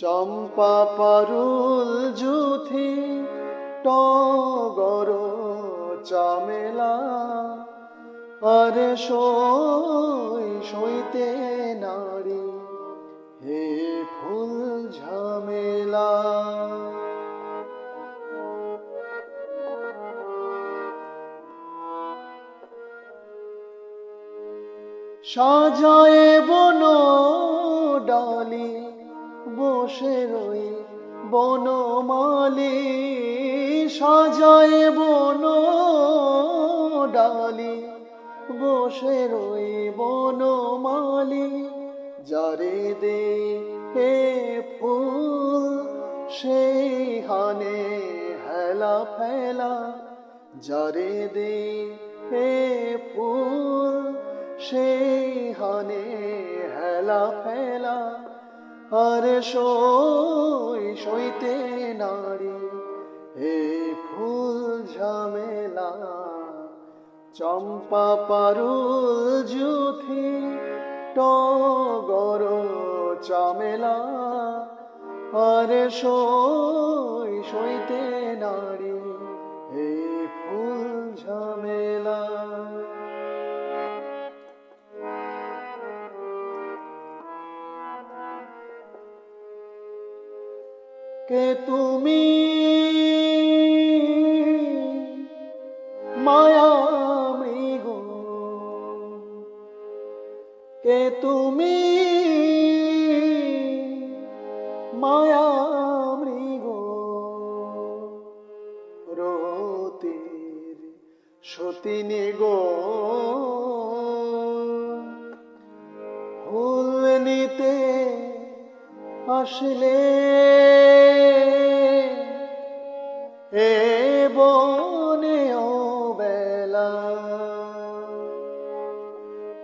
চম্পা পারুল জুথি টগর চামেলা। আরে সই সইতে নারী, হে ফুল ঝামেলা। সাজায়ে বন ডালি বসে বনমালি সাজায়ে বন ডালি। বসে রই বনমালি, যারে দে হে ফুল, সেই হানে হেলা ফেলা। যারে দে হে ফুল, সেই হানে হেলা ফেলা। আর সই সইতে নারী হে ফুল ঝামেলা। চম্পা পারুল জুথি, টগর চামেলা। আর সই সইতে নারী হে ফুল ঝামেলা। কে তুমি? মায়া মৃগ। কে তুমি? মায়া মৃগ। রতির সতিনী গো আসলে এ বনে ও বেলা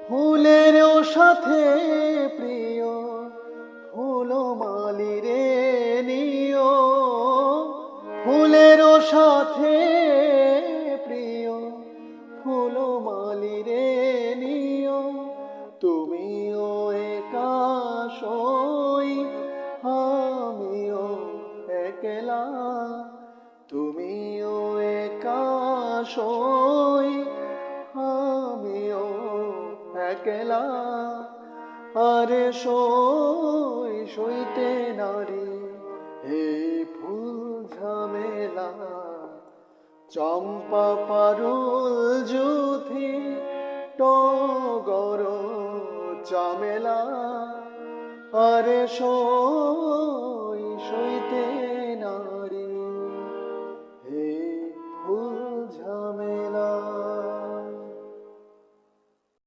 ফুলেরও সাথে প্রিয় ফুল মালি রে নিও ফুলেরও সাথে প্রিয় ফুল মালি রে নিও। তুমিও একা সই একলা, তুমিও একা সই আমিও একলা। আরে সই সইতে নারী হে ফুল ঝামেলা, চম্পা পারুল জুথি টগর চামেলা আরে সই